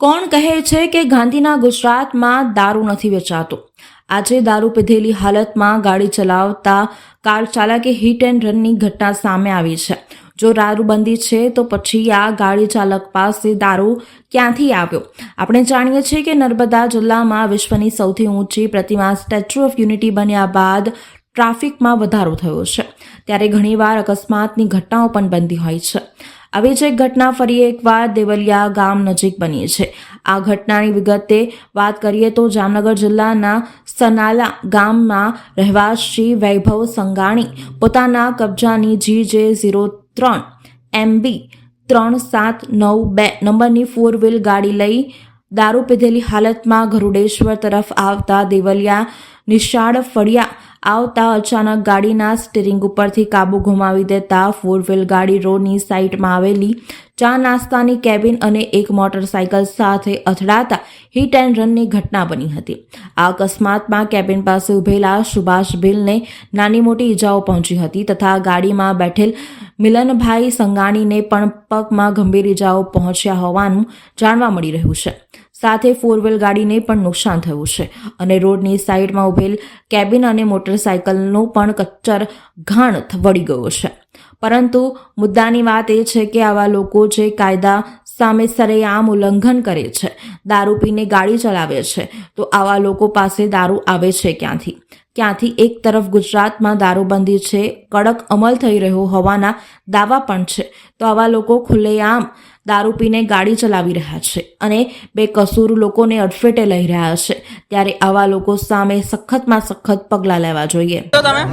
કોણ કહે છે કે ગાંધીના ગુજરાતમાં દારૂ નથી વેચાતો? આજે દારૂ પીધેલી હાલતમાં ગાડી ચલાવતા કાર ચાલકે હિટ એન્ડ રનની ઘટના સામે આવી છે. જો દારૂબંધી છે તો પછી આ ગાડી ચાલક પાસે દારૂ ક્યાંથી આવ્યો? આપણે જાણીએ છીએ કે નર્મદા જિલ્લામાં વિશ્વની સૌથી ઊંચી પ્રતિમા સ્ટેચ્યુ ઓફ યુનિટી બન્યા બાદ ટ્રાફિકમાં વધારો થયો છે. ત્યારે ઘણીવાર અકસ્માતની ઘટનાઓ પણ બનતી હોય છે. આવી જ એક ઘટના ફરી એકવાર દેવલિયા ગામ નજીક બની છે. આ ઘટનાની વિગતે વાત કરીએ તો જામનગર જિલ્લાના સનાલા ગામમાં રહેવાસી વૈભવ સંગાણી પોતાના કબજાની જી જે ઝીરો ત્રણ એમબી ત્રણ સાત નવ બે નંબરની ફોર વ્હીલ ગાડી લઈ દારૂ પીધેલી હાલતમાં ગરુડેશ્વર તરફ આવતા દેવલિયા નિશાળ ફળિયા આવતા અચાનક ગાડીના સ્ટીરિંગ ઉપરથી કાબુ ગુમાવી દેતા ફોર વ્હીલ ગાડી રોડની સાઇડમાં આવેલી ચા નાસ્તાની કેબિન અને એક મોટરસાયકલ સાથે અથડાતા હિટ એન્ડ રનની ઘટના બની હતી. આ અકસ્માતમાં કેબિન પાસે ઉભેલા સુભાષ ભીલને નાની મોટી ઈજાઓ પહોંચી હતી તથા ગાડીમાં બેઠેલ મિલનભાઈ સંગાણીને પણ પગમાં ગંભીર ઈજાઓ પહોંચ્યા હોવાનું જાણવા મળી રહ્યું છે. સાથે ફોર વ્હીલ ગાડીને પણ નુકસાન થયું છે. અને રોડની સાઈડમાં ઉભેલ કેબિન અને મોટરસાયકલનું પણ કચ્ચર ઘાણ વળી ગયો છે. પરંતુ મુદ્દાની વાત એ છે કે આવા લોકો જે કાયદા સામે સરેઆમ ઉલ્લંઘન કરે છે. દારૂ પીને ગાડી ચલાવે છે. તો આવા લોકો પાસે દારૂ આવે છે ક્યાંથી? ક્યાંથી? એક તરફ ગુજરાતમાં દારૂબંધી છે કડક અમલ થઈ રહ્યો હોવાના દાવા પણ છે. તો આવા લોકો ખુલ્લેઆમ દારૂ પીને ગાડી ચલાવી રહ્યા છે અને બેકસૂર લોકોને અડફેટે લઈ રહ્યા છે. ત્યારે આવા લોકો સામે સખતમાં સખત પગલાં લેવા જોઈએ. તમે?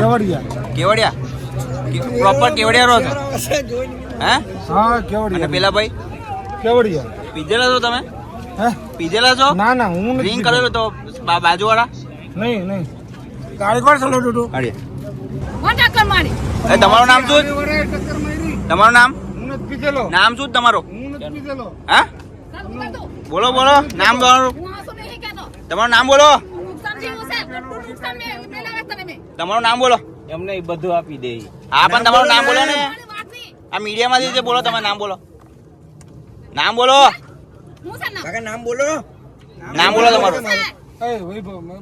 કેવડિયા. કેવડિયા? પ્રોપર કેવડિયા રહો છો? હે? હા અને કેવડિયા પેલા ભાઈ? કેવડિયા? પીજેલા છો તમે? હે? પીજેલા છો? ના ના હું ડ્રિંક રિંગ કરેલો તો બાજુવાળા? નહીં નહીં. ગાડી કોણ ચલાવતો હતો? અરે ટક્કર મારી? એ તમારું નામ શું? તમારું નામ? હું નથી પીધેલો. નામ શું તમારું? હું. બોલો બોલો. નામ કહેતો. તમારું નામ બોલો. નુકસાન જેવું છે. કેટલું નુકસાન મેં પેલા વખતે મેં. તમારું નામ બોલો. એમને બધું આપી દે હા પણ તમારું નામ બોલો ને. આ મીડિયામાંથી જે બોલો તમે નામ બોલો. નામ બોલો. નામ? બોલો. નામ બોલો તમારું.